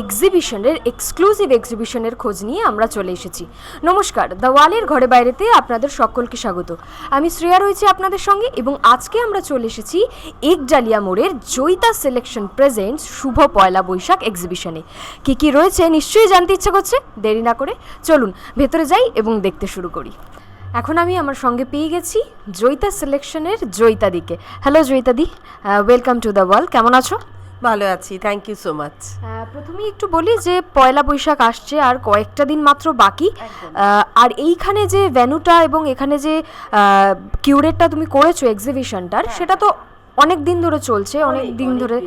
এক্সিবিশনের exclusive এক্সিবিশনের খোঁজ নিয়ে আমরা চলে এসেছি। নমস্কার দ্য ওয়ালের ঘরে বাইরেতে আপনাদের সকলকে স্বাগত। আমি শ্রেয়া রয়েছি আপনাদের সঙ্গে এবং আজকে আমরা চলে এসেছি একডালিয়া মোড়ের জয়িতা সিলেকশন প্রেজেন্টস শুভ পয়লা বৈশাখ এক্সিবিশনে কি কি রয়েছে নিশ্চয়ই জানতে ইচ্ছে করছে? দেরি না করে চলুন, ভেতরে যাই এবং দেখতে শুরু করি। এখন আমি আমার সঙ্গে পেয়ে গেছি জয়িতা সিলেকশনের জয়িতাদিকে। হ্যালো জয়িতাদি ওয়েলকাম টু দ্য ওয়াল কেমন আছো? ভালো আছি থ্যাংক ইউ সো মাচ প্রথমেই একটু বলি যে পয়লা বৈশাখ আসছে আর কয়েকটা দিন মাত্র বাকি। আর এইখানে যে ভ্যানুটা এবং এখানে যে কিউরেটটা তুমি করেছ এক্সিবিশনটার সেটা তো অনেক দিন ধরে চলছে অনেক দিন ধরে।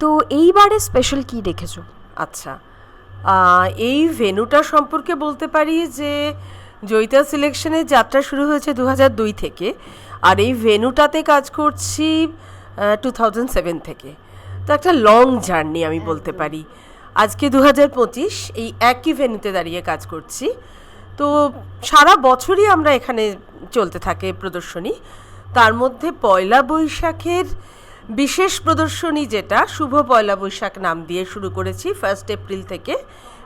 তো এইবারে স্পেশাল কি রেখেছো আচ্ছা এই ভেনুটা সম্পর্কে বলতে পারি যে জয়িতা সিলেকশনের যাত্রা শুরু হয়েছে দু দুই থেকে। আর এই ভেনুটাতে কাজ করছি টু থাউজেন্ড সেভেন থেকে। তো একটা লং জার্নি আমি বলতে পারি। আজকে দু হাজার পঁচিশ এই একই ভেনুতে দাঁড়িয়ে কাজ করছি। তো সারা বছরই আমরা এখানে চলতে থাকে প্রদর্শনী। তার মধ্যে পয়লা বৈশাখের বিশেষ প্রদর্শনী যেটা শুভ পয়লা বৈশাখ নাম দিয়ে শুরু করেছি ফার্স্ট এপ্রিল থেকে।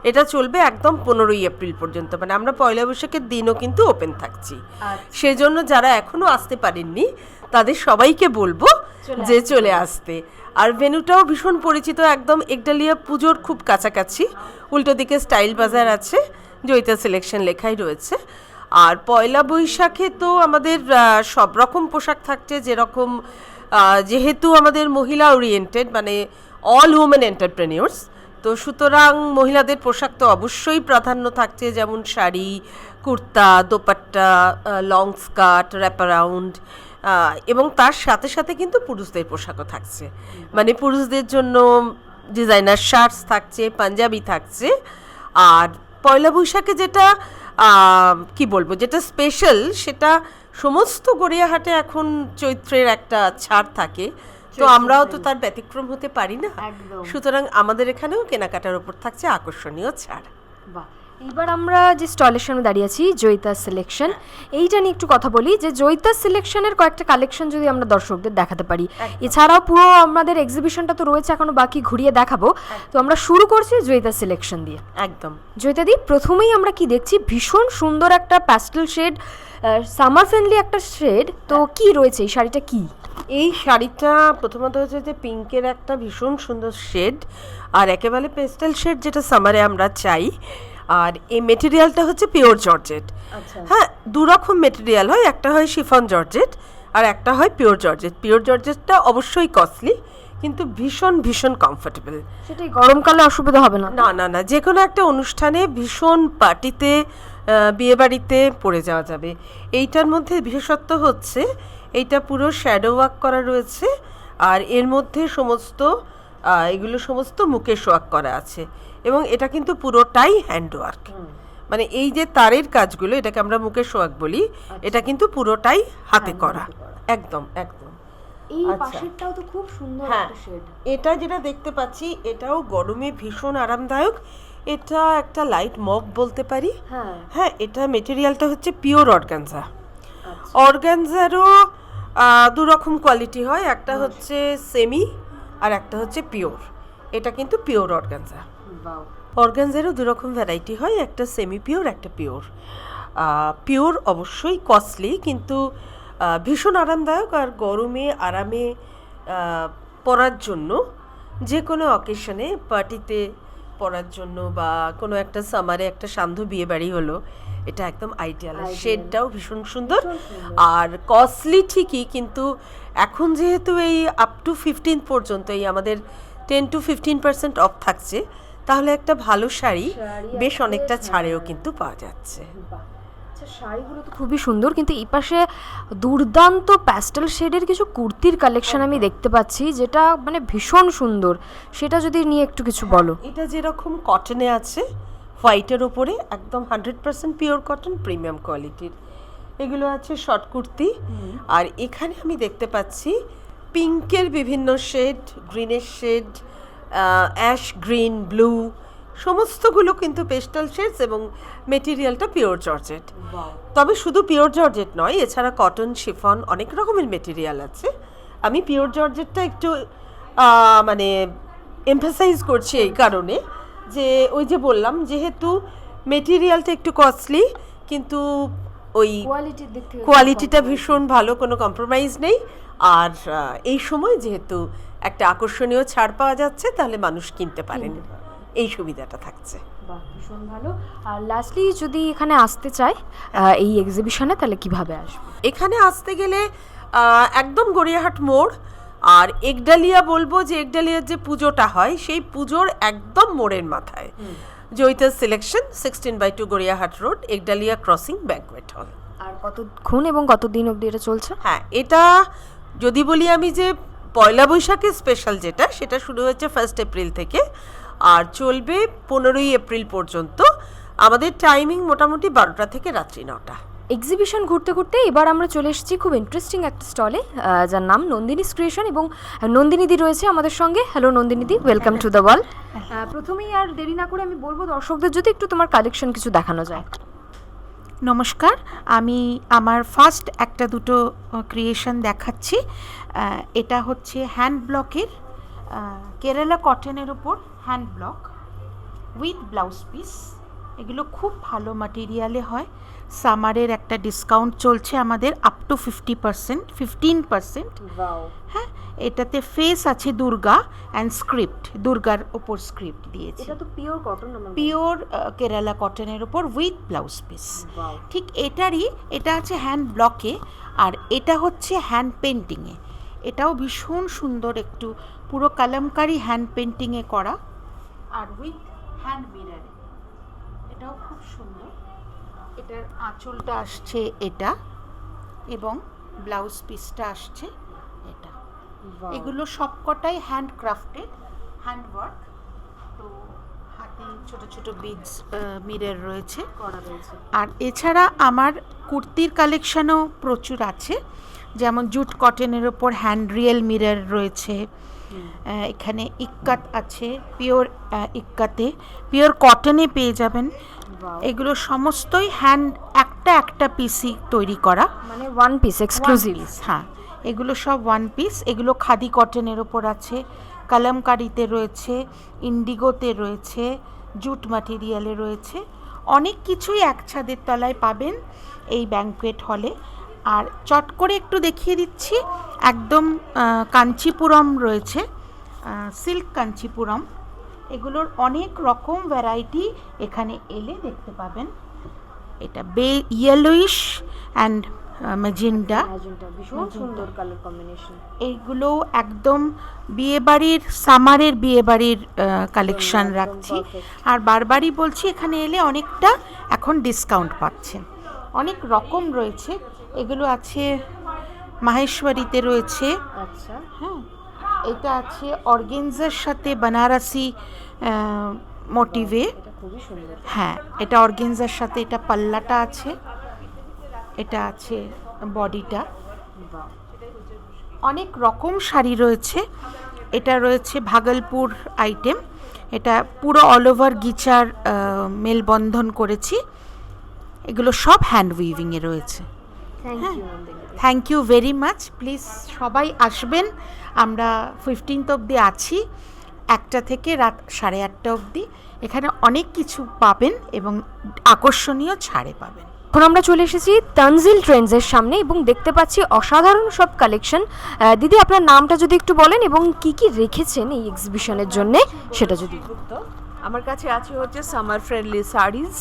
এটা চলবে একদম পনেরোই এপ্রিল পর্যন্ত মানে আমরা পয়লা বৈশাখের দিনও কিন্তু ওপেন থাকছি। সেজন্য যারা এখনও আসতে পারেননি তাদের সবাইকে বলব যে চলে আসতে। আর ভেনুটাও ভীষণ পরিচিত, একদম একডালিয়া পুজোর খুব কাছাকাছি। উল্টো দিকে স্টাইল বাজার আছে, জয়িতা সিলেকশন লেখাই রয়েছে। আর পয়লা বৈশাখে তো আমাদের সব রকম পোশাক থাকছে, যেরকম যেহেতু আমাদের মহিলা ওরিয়েন্টেড মানে অল উমেন এন্টারপ্রেনিয়র্স তো সুতরাং মহিলাদের পোশাক তো অবশ্যই প্রাধান্য থাকছে, যেমন sari, kurta, dupatta long skirt wraparound এবং তার সাথে সাথে কিন্তু পুরুষদের পোশাকও থাকছে। মানে পুরুষদের জন্য ডিজাইনার শার্টস থাকছে পাঞ্জাবি থাকছে। আর পয়লা বৈশাখে যেটা কি বলব যেটা স্পেশাল সেটা সমস্ত গড়িয়াহাটে এখন চৈত্রের একটা ছাড় থাকে। তো আমরাও তো তার ব্যতিক্রম হতে পারি না। সুতরাং আমাদের এখানেও কেনাকাটার ওপর থাকছে আকর্ষণীয় ছাড়। বাহ! এইবার আমরা যে স্টলের সামনে দাঁড়িয়ে আছি জয়িতা সিলেকশন এইটা নিয়ে একটু কথা বলি যে জয়িতা সিলেকশনের কয়েকটা কালেকশন যদি আমরা দর্শকদের দেখাতে পারি। এছাড়াও পুরো আমাদের এক্সিবিশনটা তো রয়েছে এখনও বাকি ঘুরিয়ে দেখাবো। তো আমরা শুরু করছি জয়িতা সিলেকশন দিয়ে। একদম। জয়িতাদি প্রথমেই আমরা কি দেখছি? ভীষণ সুন্দর একটা প্যাস্টেল শেড সামার ফ্রেন্ডলি একটা শেড তো কি রয়েছে? এই শাড়িটা কি? এই শাড়িটা প্রথমত হচ্ছে যে পিঙ্কের একটা ভীষণ সুন্দর শেড আর একেবারে পেস্টেল শেড যেটা সামারে আমরা চাই। আর এই মেটেরিয়ালটা হচ্ছে পিওর জর্জেট হ্যাঁ দু রকম মেটেরিয়াল হয় একটা হয় শিফন জর্জেট আর একটা হয় পিওর জর্জেট পিওর জর্জেটটা অবশ্যই কস্টলি কিন্তু ভীষণ ভীষণ কমফোর্টেবল সেটাই গরমকালে অসুবিধা হবে না। না না না যে কোনো একটা অনুষ্ঠানে ভীষণ পার্টিতে বিয়ে বাড়িতে পড়ে যাওয়া যাবে। এইটার মধ্যে বিশেষত্ব হচ্ছে এইটা পুরো শ্যাডো ওয়ার্ক করা রয়েছে আর এর মধ্যে সমস্ত এগুলো সমস্ত মুকেশ ওয়ার্ক করা আছে। এবং এটা কিন্তু পুরোটাই হ্যান্ড ওয়ার্ক মানে এই যে তারের কাজগুলো এটাকে আমরা মুকেশ ওয়ার্ক বলি এটা কিন্তু পুরোটাই হাতে করা। একদম একদম। এই আচ্ছা। পাশেরটাও তো খুব সুন্দর হ্যাঁ একটা শেড এটা যেটা দেখতে পাচ্ছি এটাও গরমে ভীষণ আরামদায়ক। এটা একটা লাইট মগ বলতে পারি। হ্যাঁ। হ্যাঁ এটা মেটেরিয়ালটা হচ্ছে পিওর অর্গানজা আচ্ছা। অর্গানজারও দু রকম কোয়ালিটি হয়। একটা হচ্ছে সেমি আর একটা হচ্ছে পিওর। এটা কিন্তু পিওর অর্গানজা। অর্গানজারও দু রকম ভ্যারাইটি হয় একটা সেমি পিওর একটা পিওর। পিওর অবশ্যই কস্টলি কিন্তু ভীষণ আরামদায়ক আর গরমে আরামে পরার জন্য যে কোনো অকেশনে পার্টিতে পরার জন্য বা কোনো একটা সামারে একটা সান্ধ্য বিয়ে বাড়ি হলো এটা একদম আইডিয়াল শেডটাও ভীষণ সুন্দর। আর কস্টলি ঠিকই কিন্তু এখন যেহেতু এই আপ টু ফিফটিন পর্যন্ত এই আমাদের ten to fifteen percent off থাকছে তাহলে একটা ভালো শাড়ি বেশ অনেকটা। ছাড়েও কিন্তু পাওয়া যাচ্ছে। আচ্ছা শাড়িগুলো তো খুবই সুন্দর কিন্তু এই পাশে দুর্দান্ত প্যাস্টেল শেডের কিছু কুর্তির কালেকশন আমি দেখতে পাচ্ছি যেটা মানে ভীষণ সুন্দর। সেটা যদি নিয়ে একটু কিছু বলো। এটা যেরকম কটনে আছে হোয়াইটের ওপরে একদম hundred percent pure cotton premium কোয়ালিটির। এগুলো আছে শর্ট কুর্তি। আর এখানে আমি দেখতে পাচ্ছি পিঙ্কের বিভিন্ন শেড গ্রিনের শেড অ্যাশ গ্রিন ব্লু সমস্তগুলো কিন্তু পেস্টাল শেডস এবং মেটেরিয়ালটা পিওর জর্জেট। তবে শুধু পিওর জর্জেট নয় এছাড়া কটন শিফন অনেক রকমের মেটেরিয়াল আছে। আমি পিওর জর্জেটটা একটু মানে এমফাসাইজ করছি এই কারণে। যে ওই যে বললাম যেহেতু মেটেরিয়ালটা একটু কস্টলি কিন্তু ওই কোয়ালিটিটা ভীষণ ভালো কোনো কম্প্রোমাইজ নেই। আর এই সময় যেহেতু একটা আকর্ষণীয় ছাড় পাওয়া যাচ্ছে তাহলে মানুষ কিনতে পারেন। এই সুবিধাটা থাকছে। বাহ ভীষণ ভালো। আর লাস্টলি যদি এখানে আসতে চায় এই এক্সিবিশনে তাহলে কীভাবে আসবে? এখানে আসতে গেলে একদম গড়িয়াহাট মোড় আর একডালিয়া বলব যে একডালিয়ার যে পুজোটা হয় সেই পুজোর একদম মোড়ের মাথায়। জয়িতার selection sixteen by two Gariahat road Ekdalia crossing banquet hall আর কতক্ষণ এবং কত দিন অবধি এটা চলছে? হ্যাঁ এটা যদি বলি আমি যে পয়লা বৈশাখের স্পেশাল যেটা সেটা শুরু হয়েছে ফার্স্ট এপ্রিল থেকে আর চলবে পনেরোই এপ্রিল পর্যন্ত। আমাদের টাইমিং মোটামুটি বারোটা থেকে রাত্রি নটা। এক্সিবিশন ঘুরতে ঘুরতে এবার আমরা চলে এসেছি খুব ইন্টারেস্টিং একটা স্টলে যার নাম নন্দিনী ক্রিয়েশন এবং নন্দিনীদি রয়েছে আমাদের সঙ্গে। হ্যালো নন্দিনীদি ওয়েলকাম টু দ্য ওয়াল প্রথমেই আর দেরি না করে আমি বলব, দর্শকদের যদি একটু তোমার কালেকশন কিছু দেখানো যায়। নমস্কার, আমি আমার ফার্স্ট একটা দুটো ক্রিয়েশন দেখাচ্ছি। এটা হচ্ছে হ্যান্ড ব্লকের কেরালা কটনের ওপর hand block with blouse piece এগুলো খুব ভালো মাটেরিয়ালে হয়। সামারের একটা ডিসকাউন্ট চলছে আমাদের up to fifty percent fifteen percent হ্যাঁ এটাতে ফেস আছে দুর্গা অ্যান্ড স্ক্রিপ্ট দুর্গার ওপর স্ক্রিপ্ট দিয়েছে। এটা তো পিওর কটন পিওর কেরালা কটনের ওপর উইথ ব্লাউজ পিস ঠিক এটারই এটা আছে হ্যান্ড ব্লকে আর এটা হচ্ছে হ্যান্ড পেন্টিংয়ে এটাও ভীষণ সুন্দর একটু পুরো কালামকারি হ্যান্ড পেন্টিংয়ে করা। আর উইথ হ্যান্ড মিরারে এটাও খুব সুন্দর এটার আঁচলটা আসছে এটা এবং ব্লাউজ পিসটা আসছে এটা। এগুলো সবকটাই হ্যান্ড ওয়ার্ক তো হাতে ছোট ছোট বিডস মিরের রয়েছে। আর এছাড়া আমার কুর্তির কালেকশনও প্রচুর আছে। যেমন জুট কটনের ওপর হ্যান্ড রিয়েল মিরর রয়েছে এখানে ইক্কাত আছে পিওর ইক্কাতে। পিওর কটনে পেয়ে যাবেন। এগুলো সমস্তই হ্যান্ড একটা একটা পিসি তৈরি করা। মানে ওয়ান পিস এক্সক্লুসিভ হ্যাঁ। এগুলো সব ওয়ান পিস এগুলো খাদি কটনের ওপর আছে কালামকারিতে রয়েছে ইন্ডিগোতে রয়েছে জুট ম্যাটেরিয়ালে রয়েছে। অনেক কিছুই এক ছাদের তলায় পাবেন এই ব্যাঙ্কুয়েট হলে আর চট করে একটু দেখিয়ে দিচ্ছি। একদম কাঞ্চিপুরম রয়েছে সিল্ক কাঞ্চিপুরম। এগুলোর অনেক রকম ভ্যারাইটি এখানে এলে দেখতে পাবেন। এটা বে ইয়েলোইশ অ্যান্ড ম্যাজেন্ডা ভীষণ সুন্দর কালার কম্বিনেশন এইগুলো একদম বিয়েবাড়ির সামারের বিয়েবাড়ির কালেকশন রাখছি। আর বারবারই বলছি এখানে এলে অনেকটা এখন ডিসকাউন্ট পাচ্ছেন। অনেক রকম রয়েছে। এগুলো আছে মাহেশ্বরীতে রয়েছে। আচ্ছা। হ্যাঁ এটা আছে অর্গেনজার সাথে বানারসি মোটিভে। হ্যাঁ এটা অর্গেনজার সাথে এটা পাল্লাটা আছে। এটা আছে বডিটা। অনেক রকম শাড়ি রয়েছে। এটা রয়েছে ভাগলপুর আইটেম। এটা পুরো অল ওভার গিচার মেলবন্ধন করেছি। এগুলো সব হ্যান্ড উইভিংয়ে রয়েছে। Thank you thank you very much please সবাই আসবেন। আমরা ফিফটিন্থ অবধি আছি। একটা থেকে রাত সাড়ে আটটা অবধি। এখানে অনেক কিছু পাবেন এবং আকর্ষণীয় ছাড়ে পাবেন। এখন আমরা চলে এসেছি তানজিল ট্রেন্ডসের সামনে এবং দেখতে পাচ্ছি অসাধারণ সব কালেকশন দিদি আপনার নামটা যদি একটু বলেন এবং কি কি রেখেছেন এই এক্সিবিশনের জন্য সেটা যদি আমার কাছে আছে হচ্ছে সামার ফ্রেন্ডলি শাড়িজ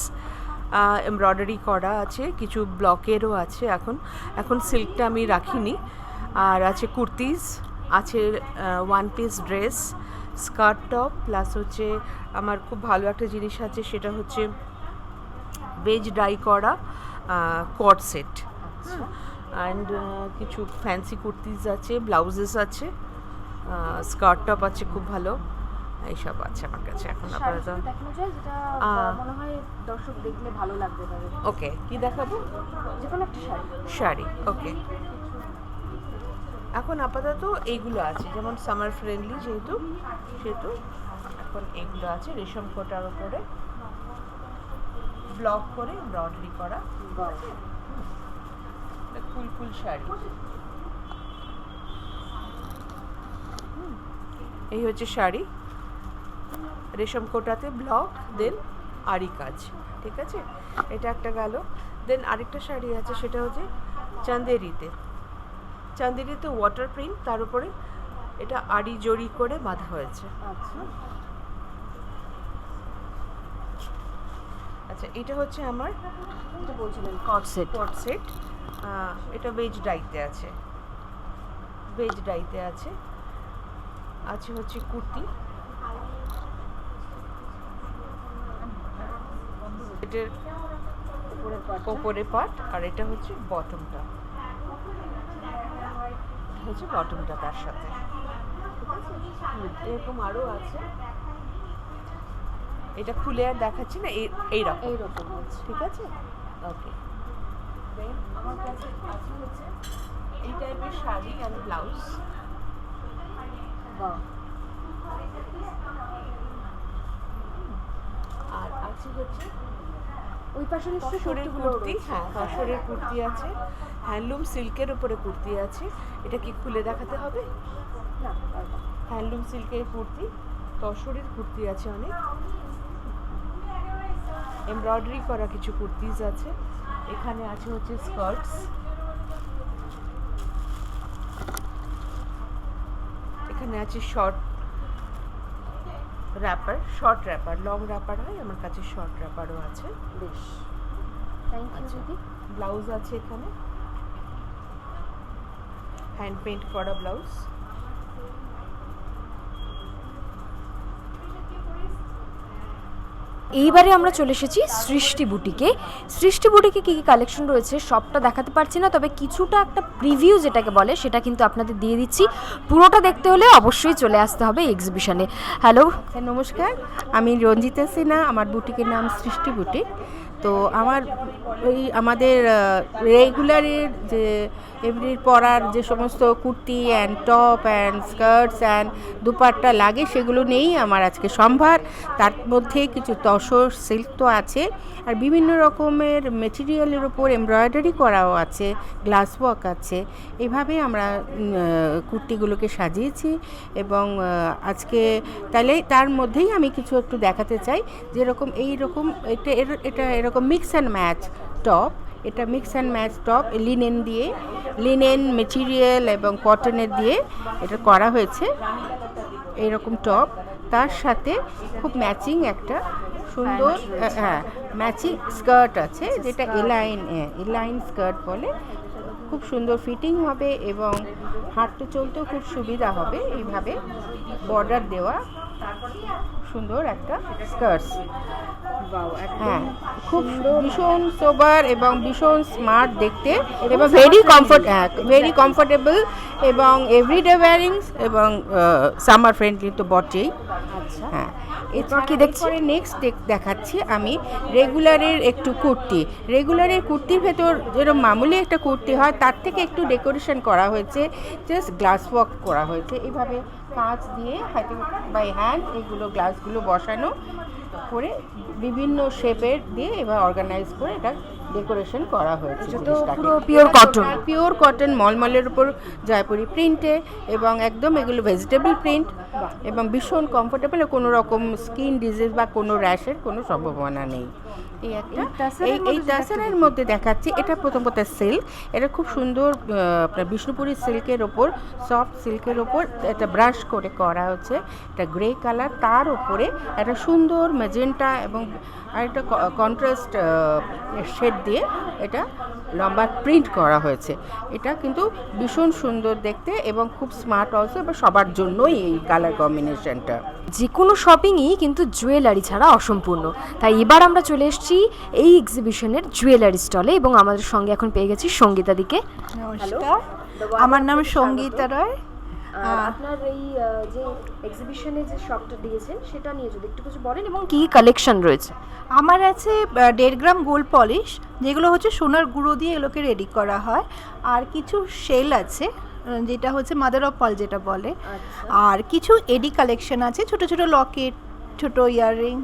এমব্রয়ডারি করা আছে, কিছু ব্লকেরও আছে এখন। এখন সিল্কটা আমি রাখিনি। আর আছে কুর্তিজ আছে one piece dress skirt top plus হচ্ছে আমার খুব ভালো একটা জিনিস আছে, সেটা হচ্ছে বেজ ডাই করা কট সেট অ্যান্ড কিছু ফ্যান্সি কুর্তিজ আছে ব্লাউজেস আছে স্কার্ট টপ আছে, খুব ভালো। এইসব আছে আমার কাছে এখন আপাতত। মনে হয় দর্শক দেখলে ভালো লাগবে ওকে কি দেখাবো? যে কোনো একটা শাড়ি। শাড়ি ওকে। এখন আপাতত এইগুলো আছে যেমন সামার ফ্রেন্ডলি যেহেতু সেহেতু এখন এইগুলো আছে রেশম কোটার উপরে ব্লক করে এমব্রয়ডারি করা। কুল কুল শাড়ি। এই হচ্ছে শাড়ি। রেশম কোটাতে ব্লক দেন আরি কাজ ঠিক আছে? এটা একটা গেল। দেন আরেকটা শাড়ি আছে সেটা হচ্ছে চান্দেরিতে। চান্দেরিতে ওয়াটার প্রিন্ট তার উপরে এটা আড়ি জড়ি করে বাঁধা হয়েছে। আচ্ছা। আচ্ছা এটা হচ্ছে আমার এটা বলছিলেন। কট সেট কোট সেট এটা বেজ ডাইতে আছে। বেজ ডাইতে আছে। আছে হচ্ছে কুর্তি। টা। ওপরে পার্ট আর এটা হচ্ছে বটমটা হচ্ছে বটমটা তার সাথে। এরকম আরও আছে। এটা খুলে আর দেখাচ্ছি না এই এইরকম। এইরকম হচ্ছে ঠিক আছে? ওকে আমার কাছে আছে হচ্ছে এই টাইপের শাড়ি আর ব্লাউজ আর আছে হচ্ছে ওই পাশে নিশ্চয়ই তসরের কুর্তিগুলো কুর্তি হ্যাঁ তসরের কুর্তি আছে হ্যান্ডলুম সিল্কের উপরে কুর্তি আছে। এটা কি খুলে দেখাতে হবে? হ্যান্ডলুম সিল্কের কুর্তি তসরের কুর্তি আছে অনেক। এমব্রয়ডারি করা কিছু কুর্তিজ আছে। এখানে আছে হচ্ছে স্কার্টস। এখানে আছে short wrapper short wrapper long wrapper হয় আমার কাছে শর্ট র্যাপারও আছে। বেশ। থ্যাংক ইউ আচ্ছা। দিদি। ব্লাউজ আছে এখানে। হ্যান্ড পেন্ট করা ব্লাউজ এইবারে আমরা চলে এসেছি সৃষ্টি বুটিকে। সৃষ্টি বুটিকে কী কী কালেকশন রয়েছে সবটা দেখাতে পারছি না, তবে কিছুটা একটা প্রিভিউ যেটাকে বলে সেটা কিন্তু আপনাদের দিয়ে দিচ্ছি। পুরোটা দেখতে হলে অবশ্যই চলে আসতে হবে এক্সিবিশনে হ্যালো নমস্কার, আমি রঞ্জিতা সিনহা, আমার বুটিকের নাম সৃষ্টি বুটিক। তো আমার ওই আমাদের রেগুলারের যে এভরির পরার যে সমস্ত kurti and top and skirts and dupatta লাগে, সেগুলো নিয়েই আমার আজকে সম্ভার। তার মধ্যে কিছু তসর সিল্ক তো আছে। আর বিভিন্ন রকমের মেটেরিয়ালের ওপর এমব্রয়ডারি করাও আছে গ্লাস ওয়ার্ক আছে। এভাবে আমরা কুর্তিগুলোকে সাজিয়েছি এবং আজকে তাহলে তার মধ্যেই আমি কিছু একটু দেখাতে চাই। যেরকম এই রকম এটা এর- এটা এরকম মিক্স অ্যান্ড ম্যাচ টপ এটা mix and match top linen দিয়ে লিনেন মেটেরিয়াল এবং কটনের দিয়ে এটা করা হয়েছে এইরকম টপ তার সাথে খুব ম্যাচিং একটা সুন্দর হ্যাঁ ম্যাচিং স্কার্ট আছে যেটা এলাইন এলাইন স্কার্ট বলে। খুব সুন্দর ফিটিং হবে এবং হাঁটতে চলতেও খুব সুবিধা হবে। এইভাবে বর্ডার দেওয়া। সুন্দর একটা স্কার্টস হ্যাঁ খুব ভীষণ সোবার এবং ভীষণ স্মার্ট দেখতে। এবং ভেরি কমফর্ট হ্যাঁ ভেরি কমফোর্টেবল এবং এভরিডে ওয়ারিংস এবং সামার ফ্রেন্ডলি তো বটেই। হ্যাঁ এরপর কি দেখছি? নেক্সট দেখাচ্ছি আমি রেগুলারের একটু কুর্তি। রেগুলারের কুর্তির ভেতর যেরকম মামুলি একটা কুর্তি হয় তার থেকে একটু ডেকোরেশন করা হয়েছে। জাস্ট গ্লাস ওয়ার্ক করা হয়েছে। এইভাবে কাঁচ দিয়ে হাতে বাই হ্যান্ড এগুলো গ্লাসগুলো বসানো, করে বিভিন্ন শেপের দিয়ে এবার অর্গানাইজ করে এটা ডেকোরেশন করা হয়েছে pure cotton। পিওর কটন মলমলের উপর জয়পুরি প্রিন্টে এবং একদম এগুলো ভেজিটেবল প্রিন্ট এবং ভীষণ কমফোর্টেবল কোনো রকম স্কিন ডিজিজ বা কোনো র্যাশের কোনো সম্ভাবনা নেই। এই একটা এই এই মধ্যে দেখাচ্ছি এটা প্রথম কথা সিল্ক এটা খুব সুন্দর আপনার বিষ্ণুপুরি সিল্কের ওপর সফট সিল্কের ওপর এটা ব্রাশ করে করা হচ্ছে। এটা গ্রে কালার তার ওপরে একটা সুন্দর মেজেন্টা এবং আরেকটা কন্ট্রাস্ট শেড দিয়ে এটা লম্বা প্রিন্ট করা হয়েছে। এটা কিন্তু ভীষণ সুন্দর দেখতে এবং খুব স্মার্ট অলসো এবং সবার জন্যই এই কালার কম্বিনেশনটা যে কোনো শপিংই কিন্তু জুয়েলারি ছাড়া অসম্পূর্ণ। তাই এবার আমরা চলে এসেছি এই এক্সিবিশনের জুয়েলারি স্টলে এবং আমাদের সঙ্গে এখন পেয়ে গেছি সঙ্গীতাদিকে নমস্কার। আমার নাম সঙ্গীতা রায়। আপনার এই যে এক্সিবিশনে যে শপটা দিয়েছেন সেটা নিয়ে যদি একটু কিছু বলেন এবং কি কালেকশন রয়েছে? আমার আছে দেড় গ্রাম গোল্ড পলিশ যেগুলো হচ্ছে সোনার গুঁড়ো দিয়ে এগুলোকে রেডি করা হয়। আর কিছু সেল আছে যেটা হচ্ছে মাদার অফ পল যেটা বলে। আর কিছু এডি কালেকশন আছে ছোট ছোট লকেট ছোট ইয়াররিং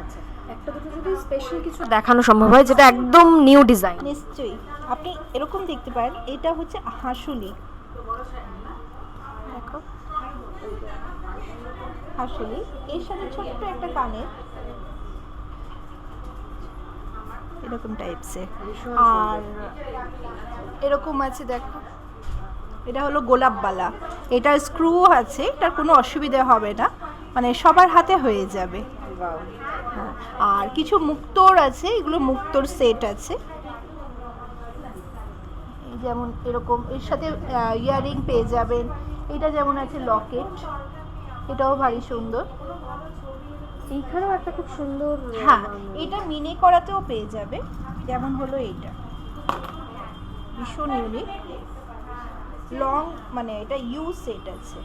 আচ্ছা। একটা দুটো যদি স্পেশাল কিছু দেখানো সম্ভব হয় যেটা একদম নিউ ডিজাইন নিশ্চয়ই। আপনি এরকম দেখতে পারেন এটা হচ্ছে হাঁসুলি। আসলে এর সাথে ছোট্ট একটা কানের এরকম টাইপসের আর এরকম আছে দেখো এটা হলো গোলাপবালা। এটা স্ক্রু আছে এটার কোনো অসুবিধা হবে না মানে সবার হাতে হয়ে যাবে। হ্যাঁ, আর কিছু মুক্তোর আছে এগুলো মুক্তোর সেট আছে। যেমন এরকম এর সাথে ইয়াররিং পেয়ে যাবেন। এটা যেমন আছে লকেট এটাও ভারী সুন্দর। এইখানেও একটা খুব সুন্দর হ্যাঁ এটা মিনে করাতেও পেয়ে যাবে। যেমন হলো এইটা। ভীষণ ইউনিক লং মানে এটা ইউ সেট আছে।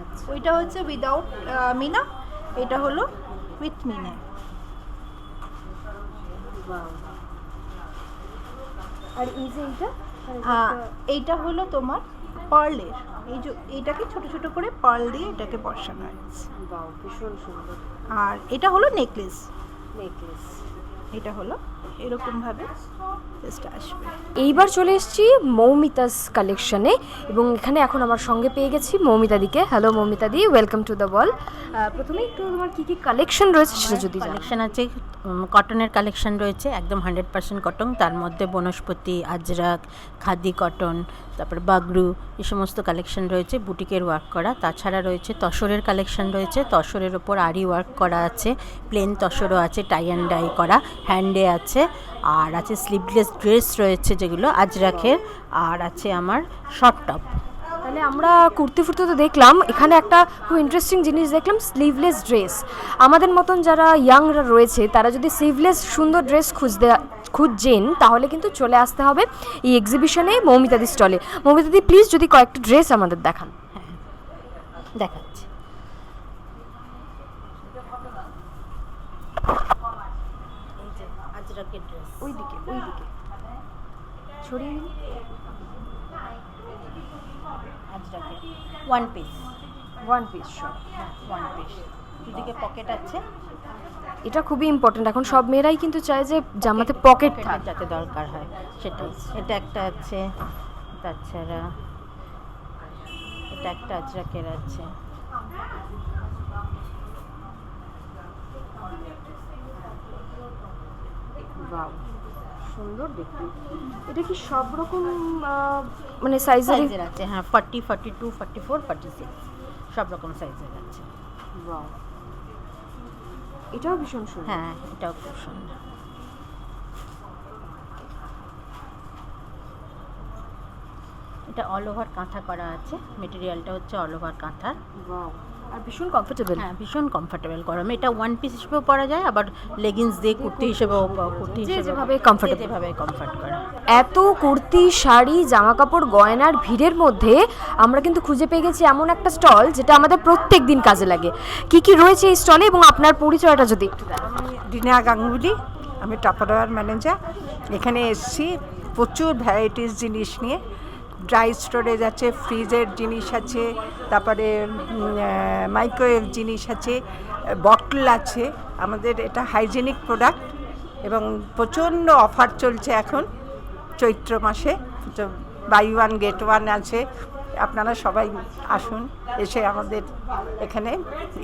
আচ্ছা। ওইটা হচ্ছে উইদাউট মিনা। এটা হলো উইথ মিনা। আর এই যে এইটা? হ্যাঁ এইটা হলো তোমার পার্লের এই যে এটাকে ছোট ছোট করে পার্ল দিয়ে এটাকে বসানো হয়েছে। ভীষণ সুন্দর। আর এটা হলো নেকলেস। নেকলেস। এটা হলো এরকমভাবে আসবে। এইবার চলে এসেছি মৌমিতাস কালেকশনে এবং এখানে এখন আমার সঙ্গে পেয়ে গেছি মৌমিতাদিকে। হ্যালো মৌমিতাদি ওয়েলকাম টু দ্য বল প্রথমে একটু তোমার কী কী কালেকশন রয়েছে সেটা যদি। কালেকশন আছে কটনের কালেকশন রয়েছে একদম হান্ড্রেড পার্সেন্ট কটন তার মধ্যে বনস্পতি আজরাক খাদি কটন তারপর বাগরু এই সমস্ত কালেকশন রয়েছে বুটিকের ওয়ার্ক করা। তাছাড়া রয়েছে তসরের কালেকশন রয়েছে তসরের ওপর আরি ওয়ার্ক করা আছে প্লেন তসরও আছে টাই অ্যান্ড ডাই করা হ্যান্ডে আছে। আর আছে স্লিভলেস ড্রেস রয়েছে যেগুলো আজরাকের আর আছে আমার শর্ট টপ তাহলে আমরা কুর্তি ফুর্তি তো দেখলাম, এখানে একটা খুব ইন্টারেস্টিং জিনিস দেখলাম স্লিভলেস ড্রেস আমাদের মতন যারা ইয়াংরা রয়েছে, তারা যদি স্লিভলেস সুন্দর ড্রেস খুঁজতে, খুঁজছেন, তাহলে কিন্তু চলে আসতে হবে এই এক্সিবিশনে মৌমিতাদি স্টলে মৌমিতাদি প্লিজ যদি কয়েকটা ড্রেস আমাদের দেখান। দেখাচ্ছি এই যে আজরাকের ড্রেস ওইদিকে ওইদিকে ছড়িয়ে নিন। ওয়ান পিস ওয়ান পিস সব ওয়ান পিস দুদিকে পকেট আছে। এটা খুবই ইম্পর্টেন্ট এখন সব মেয়েরাই কিন্তু চায় যে জামাতে পকেট থাক। যাতে দরকার হয় সেটাই। এটা একটা আছে তাছাড়া এটা একটা আজরাকের আছে। বাহ সুন্দর দেখতে। এটা কি সব রকম মানে সাইজের আছে হ্যাঁ forty forty two forty four forty six সব রকম সাইজের আছে। এটাও ভীষণ সুন্দর। হ্যাঁ এটাও খুব সুন্দর। এটা অল ওভার কাঁথা করা আছে। মেটেরিয়ালটা হচ্ছে অল ওভার কাঁথা। আর ভীষণ কমফোর্টেবল হ্যাঁ ভীষণ কমফোর্টেবল গরমে এটা ওয়ান পিস হিসেবেও পরা যায় আবার লেগিংস দিয়ে কুর্তি হিসেবেও কুর্তি হিসেবে যেভাবে comfortable। যেভাবে কমফর্ট করা। এত কুর্তি শাড়ি জামা কাপড় গয়নার ভিড়ের মধ্যে আমরা কিন্তু খুঁজে পেয়ে গেছি এমন একটা স্টল যেটা আমাদের প্রত্যেক দিন কাজে লাগে। কি কি রয়েছে এই স্টলে এবং আপনার পরিচয়টা যদি একটু দেন। ডিনা গাঙ্গুলি আমি টপারওয়ার ম্যানেজার এখানে এসেছি প্রচুর ভ্যারাইটিস জিনিস নিয়ে। ড্রাই স্টোরেজ আছে, ফ্রিজের জিনিস আছে, তারপরে মাইক্রোওয়েভ জিনিস আছে, বটল আছে। আমাদের এটা হাইজেনিক প্রোডাক্ট এবং প্রচণ্ড অফার চলছে এখন, চৈত্র মাসে। বাই ওয়ান গেট ওয়ান আছে। আপনারা সবাই আসুন, এসে আমাদের এখানে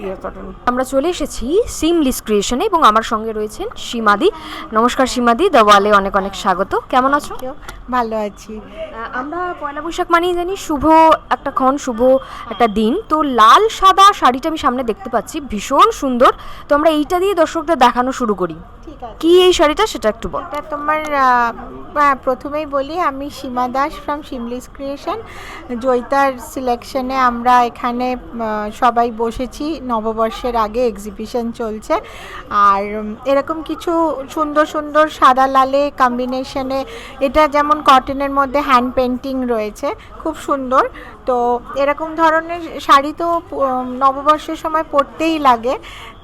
ইয়ে করুন আমরা চলে এসেছি সিমলিস ক্রিয়েশনে এবং আমার সঙ্গে রয়েছেন সীমাদি। নমস্কার সীমাদি দেওয়ালে অনেক অনেক স্বাগত। কেমন আছো? ভালো আছি। আমরা পয়লা বৈশাখ মানেই জানি শুভ একটা ক্ষণ শুভ একটা দিন। তো লাল সাদা শাড়িটা আমি সামনে দেখতে পাচ্ছি ভীষণ সুন্দর। তো আমরা এইটা দিয়ে দর্শকদের দেখানো শুরু করি। ঠিক আছে। কি এই শাড়িটা সেটা একটু বল। এটা তোমার প্রথমেই বলি আমি সীমা দাস ফ্রম সিমলিস ক্রিয়েশন জয়িতার সিলেকশনে আমরা এখানে সবাই বসেছি নববর্ষের আগে এক্সিবিশন চলছে। আর এরকম কিছু সুন্দর সুন্দর সাদা লালে কম্বিনেশনে এটা যেমন কটনের মধ্যে হ্যান্ড পেন্টিং রয়েছে খুব সুন্দর। তো এরকম ধরনের শাড়ি তো নববর্ষের সময় পরতেই লাগে।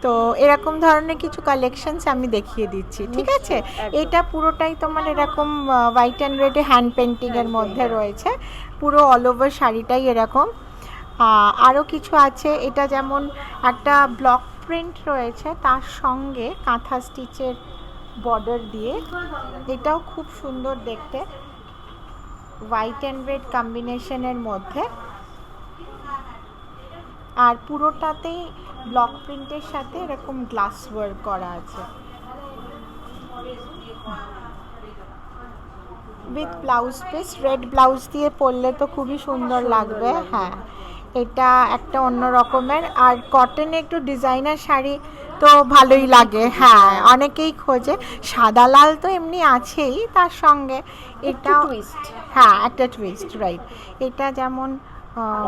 তো এরকম ধরনের কিছু কালেকশনস আমি দেখিয়ে দিচ্ছি ঠিক আছে? এটা পুরোটাই তোমার এরকম হোয়াইট অ্যান্ড রেডে হ্যান্ড পেন্টিংয়ের মধ্যে রয়েছে। পুরো অল ওভার শাড়িটাই এরকম। আরও কিছু আছে। এটা যেমন একটা ব্লক প্রিন্ট রয়েছে, তার সঙ্গে কাঁথা স্টিচের বর্ডার দিয়ে। এটাও খুব সুন্দর দেখতে। হোয়াইট অ্যান্ড রেড কম্বিনেশনের মধ্যে। আর পুরোটাতেই ব্লক প্রিন্টের সাথে এরকম গ্লাস ওয়ার্ক করা আছে। With blouse piece red blouse দিয়ে পরলে তো খুবই সুন্দর লাগবে হ্যাঁ। এটা একটা অন্য রকমের। আর কটনে একটু ডিজাইনার শাড়ি তো ভালোই লাগে। হ্যাঁ অনেকেই খোঁজে। সাদা লাল তো এমনি আছেই তার সঙ্গে। এটা। হ্যাঁ একটা টুইস্ট রাইট এটা যেমন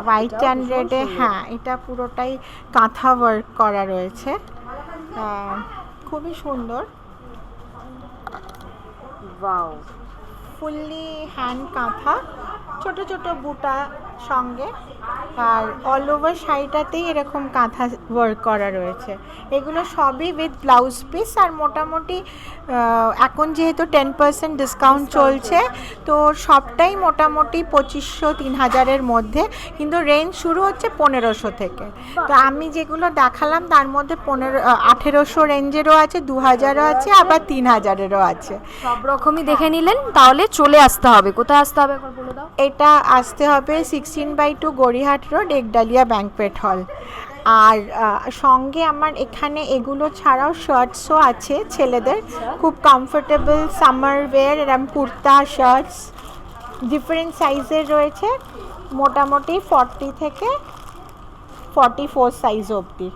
হোয়াইট অ্যান্ড রেডে হ্যাঁ এটা পুরোটাই কাঁথা ওয়ার্ক করা রয়েছে। খুবই সুন্দর। ওয়াও ফুললি হ্যান্ড কাঁথা। ছোট ছোট বুটা সঙ্গে। আর অল ওভার শাড়িটাতেই এরকম কাঁথা ওয়ার্ক করা রয়েছে। এগুলো সবই উইথ ব্লাউজ পিস আর মোটামুটি এখন যেহেতু টেন পার্সেন্ট ডিসকাউন্ট চলছে তো সবটাই মোটামুটি পঁচিশশো তিন হাজারের মধ্যে কিন্তু রেঞ্জ শুরু হচ্ছে পনেরোশো থেকে। তো আমি যেগুলো দেখালাম তার মধ্যে পনেরো আঠেরোশো রেঞ্জেরও আছে দু হাজারও আছে আবার তিন হাজারেরও আছে। সব রকমই দেখে নিলেন তাহলে চলে আসতে হবে। কোথায় আসতে হবে বলে দাও। এটা আসতে হবে sixteen by two Gariahat road Ekdalia banquet hall. আর সঙ্গে আমার এখানে এগুলো ছাড়াও শার্টসও আছে ছেলেদের। খুব কমফোর্টেবল সামার ওয়্যার এরম কুর্তা শার্টস ডিফারেন্ট সাইজের রয়েছে। মোটামুটি ফর্টি থেকে ফর্টি ফোর সাইজ অবধি।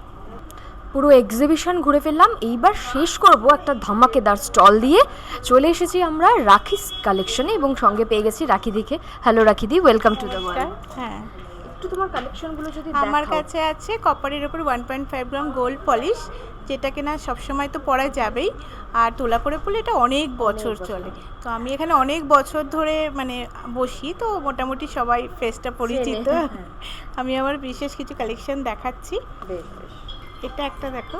পুরো এক্সিবিশন ঘুরে ফেললাম। এইবার শেষ করব একটা ধামাকেদার স্টল দিয়ে। চলে এসেছি আমরা রাখি কালেকশনে এবং সঙ্গে পেয়ে গেছি রাখি দিকে। হ্যালো রাখিদি ওয়েলকাম টু দ্য ওয়ার্ল্ড হ্যাঁ। একটু তোমার কালেকশনগুলো যদি আমার কাছে আছে কপারের ওপর one point five gram gold polish যেটা কিনা সবসময় তো পরা যাবেই। আর তোলা করে পড়লে এটা অনেক বছর চলে। তো আমি এখানে অনেক বছর ধরে মানে বসি তো মোটামুটি সবাই ফেসটা পরিচিত। আমি আমার বিশেষ কিছু কালেকশন দেখাচ্ছি। এটা একটা দেখো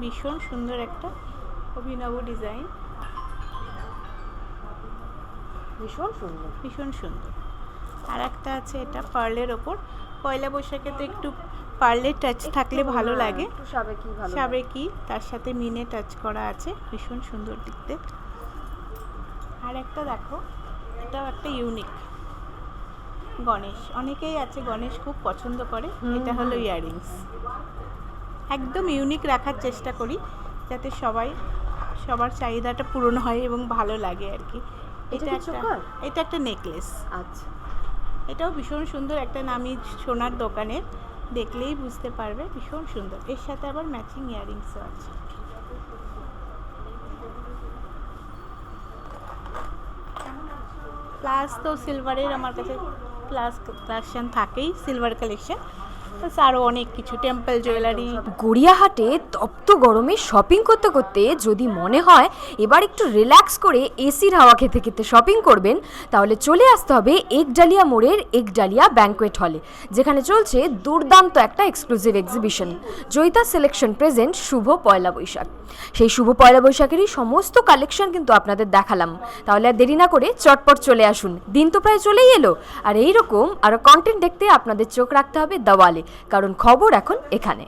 ভীষণ সুন্দর একটা অভিনব ডিজাইন ভীষণ সুন্দর। ভীষণ সুন্দর। আর একটা আছে এটা পার্লের ওপর। পয়লা বৈশাখে তো একটু পার্লের টাচ থাকলে ভালো লাগে। সাবে সাবেকি তার সাথে মিনে টাচ করা আছে ভীষণ সুন্দর দেখতে। আর একটা দেখো এটাও একটা ইউনিক গণেশ অনেকেই আছে গণেশ খুব পছন্দ করে এটা হলো ইয়াররিংস একদম ইউনিক রাখার চেষ্টা করি যাতে সবাই সবার চাহিদাটা পূরণ হয় এবং ভালো লাগে আর কি। এটা এটা একটা এটা একটা নেকলেস আচ্ছা। এটাও ভীষণ সুন্দর একটা নামি সোনার দোকানের, দেখলেই বুঝতে পারবে ভীষণ সুন্দর। এর সাথে আবার ম্যাচিং ইয়াররিংসও আছে। প্লাস তো সিলভারের আমার কাছে প্লাস কালেকশন থাকেই সিলভার কালেকশন আরও অনেক কিছু টেম্পল জুয়েলারি গড়িয়াহাটে তপ্ত গরমে শপিং করতে করতে যদি মনে হয় এবার একটু রিল্যাক্স করে এসির হাওয়া খেতে খেতে শপিং করবেন, তাহলে চলে আসতে হবে একডালিয়া মোড়ের একডালিয়া ব্যাংকোয়েট হলে যেখানে চলছে দুর্দান্ত একটা exclusive exhibition Joyita selection present শুভ পয়লা বৈশাখ। সেই শুভ পয়লা বৈশাখেরই সমস্ত কালেকশন কিন্তু আপনাদের দেখালাম। তাহলে আর দেরি না করে চটপট চলে আসুন। দিন তো প্রায় চলেই এলো। আর এই রকম আরও কন্টেন্ট দেখতে আপনাদের চোখ রাখতে হবে দেওয়ালে। কারণ খবর এখন এখানে।